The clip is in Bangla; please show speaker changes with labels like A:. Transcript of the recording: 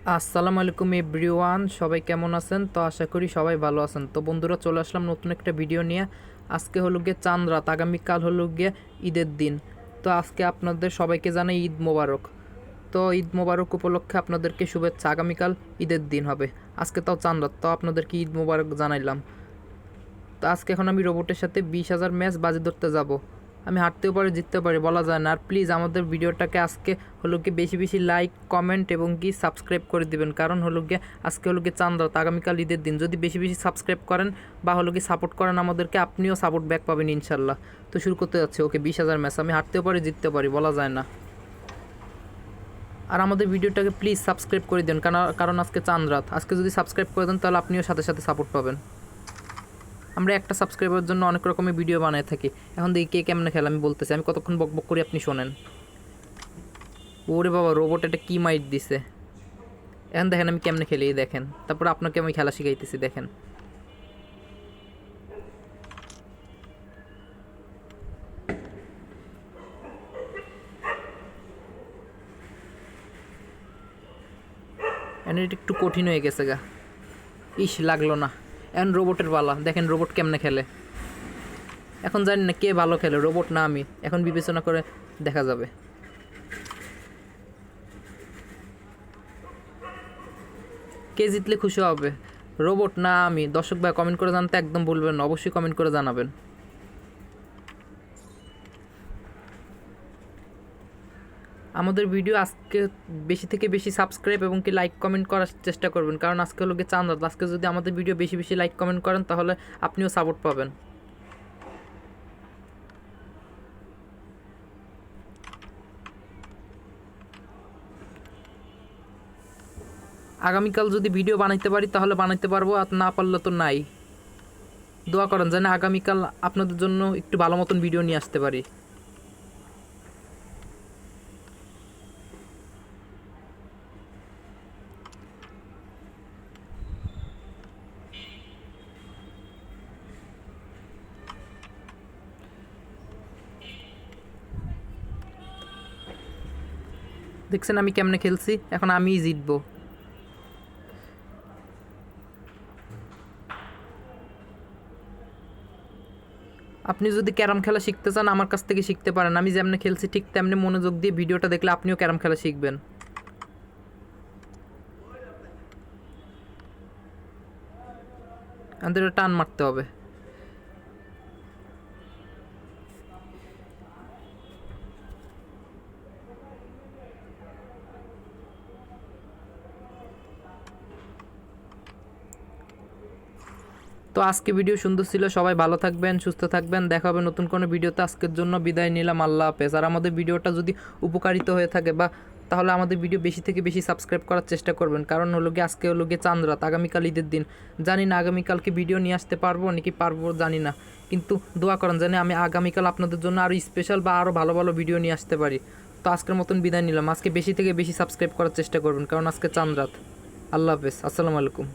A: আসসালামু আলাইকুম এভরিওয়ান, সবাই কেমন আছেন? তো আশা করি সবাই ভালো আছেন। তো বন্ধুরা, চলে আসলাম নতুন একটা ভিডিও নিয়ে। আজকে হলো গিয়ে চাঁদ রাত, আগামীকাল হলো গিয়ে ঈদের দিন। তো আজকে আপনাদের সবাইকে জানাই ঈদ মোবারক। তো ঈদ মোবারক উপলক্ষে আপনাদেরকে শুভেচ্ছা, আগামীকাল ঈদের দিন হবে। আজকে তাও চাঁদ রাত, তো আপনাদেরকে ঈদ মোবারক জানাইলাম। তো আজকে এখন আমি রোবটের সাথে বিশ হাজার ম্যাচ বাজি ধরতে যাব। আমি হাঁটতেও পারি, জিততেও পারি, বলা যায় না। আর প্লিজ আমাদের ভিডিওটাকে আজকে হলো কি বেশি বেশি লাইক কমেন্ট এবং কি সাবস্ক্রাইব করে দিবেন। কারণ হলো গিয়ে আজকে হলো গিয়ে চাঁদ রাত, আগামীকাল ঈদের দিন। যদি বেশি বেশি সাবস্ক্রাইব করেন বা হলো কি সাপোর্ট করেন আমাদেরকে, আপনিও সাপোর্ট ব্যাক পাবেন ইনশাল্লাহ। তো শুরু করতে যাচ্ছে। ওকে, বিশ হাজার ম্যাচ আমি হাঁটতেও পারি জিততে পারি, বলা যায় না। আর আমাদের ভিডিওটাকে প্লিজ সাবস্ক্রাইব করে দিন। কারণ কারণ আজকে চাঁদ রাত। আজকে যদি সাবস্ক্রাইব করে দেন তাহলে আপনিও সাথে সাথে সাপোর্ট পাবেন। আমরা একটা সাবস্ক্রাইবের জন্য অনেক রকমের ভিডিও বানায় থাকি। এখন দেখি কে কেমনে খেলে, আমি বলতেছি, আমি কতক্ষণ বক বক করি আপনি শোনেন। ওরে বাবা রোবট এটা কি মাইট দিছে? এখন দেখেন আমি কেমনে খেলি দেখেন। তারপর আপনাকে আমি খেলা শিখাইতেছি, দেখেন। এটা একটু কঠিন হয়ে গেছে গা। ইস, লাগল না। এখন রোবটের পালা দেখেন রোবট কেমনে খেলে। এখন জানি না কে ভালো খেলে, রোবট না আমি। এখন বিবেচনা করে দেখা যাবে। কে জিতলে খুশি হবে? রোবট না আমি। দর্শক ভাই কমেন্ট করে জানতে একদম ভুলবেন অবশ্যই কমেন্ট করে জানাবেন। আমাদের ভিডিও আজকে বেশি থেকে বেশি সাবস্ক্রাইব এবং কি লাইক কমেন্ট করার চেষ্টা করবেন। কারণ আজকে গিয়ে চাঁদ আজকে যদি আমাদের ভিডিও বেশি বেশি লাইক কমেন্ট করেন, তাহলে আপনিও সাপোর্ট পাবেন। আগামীকাল যদি ভিডিও বানাইতে পারি, তাহলে বানাইতে পারব, আর না পারলে তো নাই। দোয়া করেন যেন আগামীকাল আপনাদের জন্য একটু ভালো মতন ভিডিও নিয়ে আসতে পারি। দেখছেন আমি কেমনে খেলছি? এখন আমিই জিতবো। আপনি যদি ক্যারাম খেলা শিখতে চান, আমার কাছ থেকে শিখতে পারেন। আমি যেমনি খেলছি, ঠিক তেমনি মনোযোগ দিয়ে ভিডিওটা দেখলে আপনিও ক্যারাম খেলা শিখবেন। আমাদের টান মারতে হবে। তো আজকে ভিডিও সুন্দর ছিল, সবাই ভালো থাকবেন, সুস্থ থাকবেন, দেখা হবে নতুন কোনো ভিডিওতে আজকের জন্য বিদায় নিলাম, আল্লাহ হাফেজ। আর আমাদের ভিডিওটা যদি উপকারিত হয়ে থাকে বা তাহলে আমাদের ভিডিও বেশি থেকে বেশি সাবস্ক্রাইব করার চেষ্টা করবেন। কারণ হলো গিয়ে আজকে হলো গিয়ে চাঁদ রাত, আগামীকাল ঈদের দিন। জানি না আগামীকালকে ভিডিও নিয়ে আসতে পারব নাকি পারব জানি না। কিন্তু দোয়া করেন জানি আমি আগামীকাল আপনাদের জন্য আরও স্পেশাল বা আরও ভালো ভালো ভিডিও নিয়ে আসতে পারি। তো আজকের মতন বিদায় নিলাম। আজকে বেশি থেকে বেশি সাবস্ক্রাইব করার চেষ্টা করবেন, কারণ আজকে চাঁদ রাত। আল্লাহ হাফেজ। আসসালামু আলাইকুম।